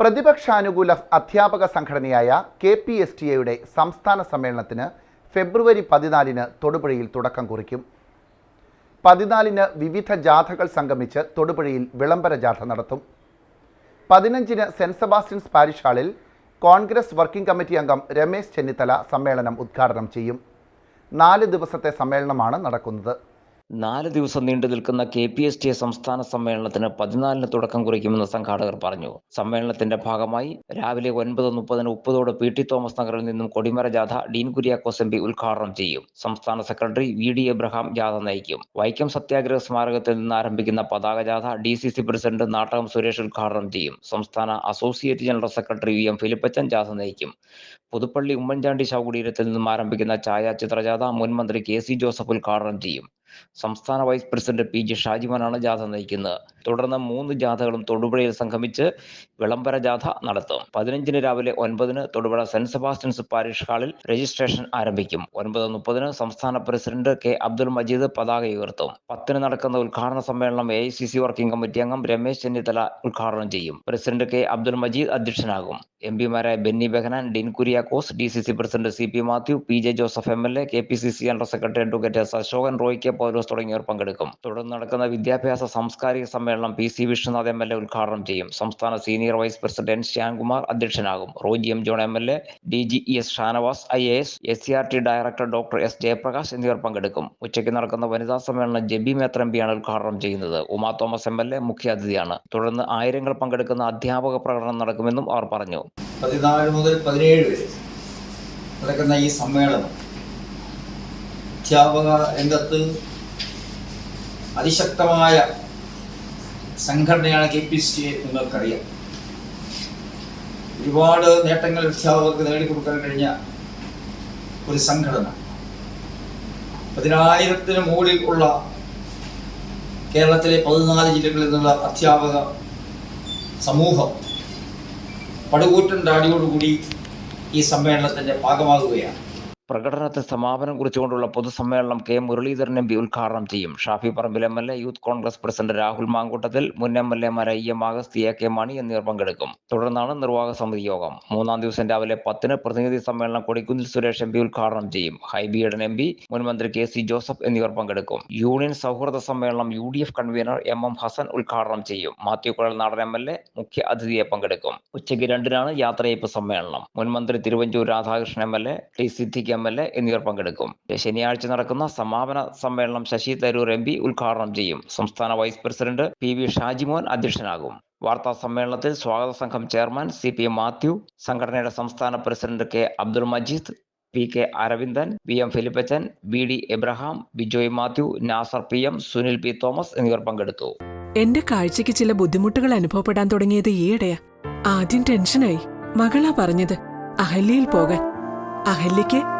പ്രതിപക്ഷാനുകൂല അധ്യാപക സംഘടനയായ K P S T എയുടെ സംസ്ഥാന സമ്മേളനത്തിന് ഫെബ്രുവരി പതിനാലിന് തൊടുപുഴയിൽ തുടക്കം കുറിക്കും. പതിനാലിന് വിവിധ ജാഥകൾ സംഗമിച്ച് തൊടുപുഴയിൽ വിളംബര ജാഥ നടത്തും. പതിനഞ്ചിന് സെന്റ് സെബാസ്റ്റ്യൻസ് പാരിഷ് ഹാളിൽ കോൺഗ്രസ് വർക്കിംഗ് കമ്മിറ്റി അംഗം രമേശ് ചെന്നിത്തല സമ്മേളനം ഉദ്ഘാടനം ചെയ്യും. നാല് ദിവസത്തെ സമ്മേളനമാണ് നടക്കുന്നത്. നാല് ദിവസം നീണ്ടു നിൽക്കുന്ന കെ പി എസ് ടി സംസ്ഥാന സമ്മേളനത്തിന് പതിനാലിന് തുടക്കം കുറിക്കുമെന്ന് സംഘാടകർ പറഞ്ഞു. സമ്മേളനത്തിന്റെ ഭാഗമായി രാവിലെ ഒൻപത് മുപ്പതിന് ഉപ്പതോട് പി ടി തോമസ് നഗറിൽ നിന്നും കൊടിമര ജാഥ ഡീൻ കുര്യാക്കോസ് എം പി ഉദ്ഘാടനം ചെയ്യും. സംസ്ഥാന സെക്രട്ടറി വി ഡി എബ്രഹാം ജാഥ നയിക്കും. വൈക്കം സത്യാഗ്രഹ സ്മാരകത്തിൽ നിന്ന് ആരംഭിക്കുന്ന പതാക ജാഥ D C C president Nattakam Suresh ഉദ്ഘാടനം ചെയ്യും. സംസ്ഥാന associate general secretary V M Philippachan ജാഥ നയിക്കും. പുതുപ്പള്ളി ഉമ്മൻചാണ്ടി ശവകുടീരത്തിൽ നിന്നും ആരംഭിക്കുന്ന ഛായാചിത്ര ജാഥ മുൻ മന്ത്രി കെ സി ജോസഫ് ഉദ്ഘാടനം ചെയ്യും. സംസ്ഥാന വൈസ് പ്രസിഡന്റ് പി ജി ഷാജിമാനാണ് ജാഥ നയിക്കുന്നത്. തുടർന്ന് മൂന്ന് ജാഥകളും തൊടുപുഴയിൽ സംഗമിച്ച് വിളംബര ജാഥ നടത്തും. പതിനഞ്ചിന് രാവിലെ ഒൻപതിന് തൊടുപുഴ സെന്റ് സെബാസ്റ്റ്യൻസ് പാരിഷ് ഹാളിൽ രജിസ്ട്രേഷൻ ആരംഭിക്കും. ഒൻപത് മുപ്പതിന് സംസ്ഥാന പ്രസിഡന്റ് കെ അബ്ദുൽ മജീദ് പതാക ഉയർത്തും. പത്തിന് നടക്കുന്ന ഉദ്ഘാടന സമ്മേളനം എ വർക്കിംഗ് കമ്മിറ്റി അംഗം രമേശ് ചെന്നിത്തല ഉദ്ഘാടനം ചെയ്യും. പ്രസിഡന്റ് കെ അബ്ദുൽ മജീദ് അധ്യക്ഷനാകും. M പിമാരായ Benny Behanan Dean Kuriakose D C C president C P Mathew P J Joseph M L A K P C C general secretary advocate Ashokan Roy K Paulose തുടങ്ങിയവർ പങ്കെടുക്കും. തുടർന്ന് നടക്കുന്ന വിദ്യാഭ്യാസ സാംസ്കാരിക സമ്മേളനം P C Vishnunath M L A ഉദ്ഘാടനം ചെയ്യും. സംസ്ഥാന senior vice president Shyamkumar അധ്യക്ഷനാകും. Roji M John M L A D G E S Shanavas I A S S C R T director doctor S Jayaprakash എന്നിവർ പങ്കെടുക്കും. ഉച്ചയ്ക്ക് നടക്കുന്ന വനിതാ സമ്മേളനം JB Methra M പിയാണ് ഉദ്ഘാടനം ചെയ്യുന്നത്. Uma Thomas M L A മുഖ്യാതിഥിയാണ് തുടർന്ന് ആയിരങ്ങൾ പങ്കെടുക്കുന്ന അധ്യാപക പ്രകടനം നടക്കുമെന്നും അവർ പറഞ്ഞു. പതിനാല് മുതൽ പതിനേഴ് വരെ നടക്കുന്ന ഈ സമ്മേളനം അധ്യാപക രംഗത്ത് അതിശക്തമായ സംഘടനയാണ് കെ പി സി നിങ്ങൾക്കറിയാം. ഒരുപാട് നേട്ടങ്ങൾ അധ്യാപകർക്ക് നേടിക്കൊടുക്കാൻ കഴിഞ്ഞ ഒരു സംഘടന. പതിനായിരത്തിന് മുകളിൽ ഉള്ള കേരളത്തിലെ പതിനാല് ജില്ലകളിൽ നിന്നുള്ള അധ്യാപക സമൂഹം പടുകൂറ്റൻ ഡാഡിയോടുകൂടി ഈ സമ്മേളനത്തിന്റെ ഭാഗമാകുകയാണ്. പ്രകടനത്തിന് സമാപനം കുറിച്ചുകൊണ്ടുള്ള പൊതുസമ്മേളനം കെ മുരളീധരൻ എം പി ഉദ്ഘാടനം ചെയ്യും. Shafi Parambil M L A youth Congress president Rahul Mankoottathil മുൻ M L എമാരായ E M Augusthy A K Mani എന്നിവർ പങ്കെടുക്കും. തുടർന്നാണ് നിർവാഹക സമിതി യോഗം. മൂന്നാം ദിവസം രാവിലെ പത്തിന് പ്രതിനിധി സമ്മേളനം കൊടിക്കുന്നിൽ സുരേഷ് എം പി ഉദ്ഘാടനം ചെയ്യും. ഹൈബിയുടെ എം പി മുൻ മന്ത്രി കെ സി ജോസഫ് എന്നിവർ പങ്കെടുക്കും. യൂണിയൻ സൗഹൃദ സമ്മേളനം U D F convener M M Hassan ഉദ്ഘാടനം ചെയ്യും. മാത്യു കുഴൽ നാടൻ എം എൽ എ മുഖ്യ അതിഥിയെ പങ്കെടുക്കും. ഉച്ചയ്ക്ക് രണ്ടിനാണ് യാത്രയപ്പ് സമ്മേളനം. മുൻമന്ത്രി Thiruvanchoor Radhakrishnan M L A T Siddique M L A എന്നിവർ പങ്കെടുക്കും. ശനിയാഴ്ച നടക്കുന്ന സമാപന സമ്മേളനം ശശി തരൂർ എം പി ഉദ്ഘാടനം ചെയ്യും. സംസ്ഥാന vice president P V Shajimon അധ്യക്ഷനാകും. വാർത്താ സമ്മേളനത്തിൽ സ്വാഗത സംഘം ചെയർമാൻ സി പി മാത്യു സംഘടനയുടെ സംസ്ഥാന president K Abdul Majeed P K Aravindan V M Philippachan B D Abraham Bijoy Mathew Nasar P M Sunil P Thomas എന്നിവർ പങ്കെടുത്തു. എന്റെ കാഴ്ചക്ക് ചില ബുദ്ധിമുട്ടുകൾ അനുഭവപ്പെടാൻ തുടങ്ങിയത് ഈയിടെയാ. ആദ്യം ടെൻഷനായി. മകളാ പറഞ്ഞത് അഹല്യയിൽ പോകാൻ. അഹല്യയ്ക്ക്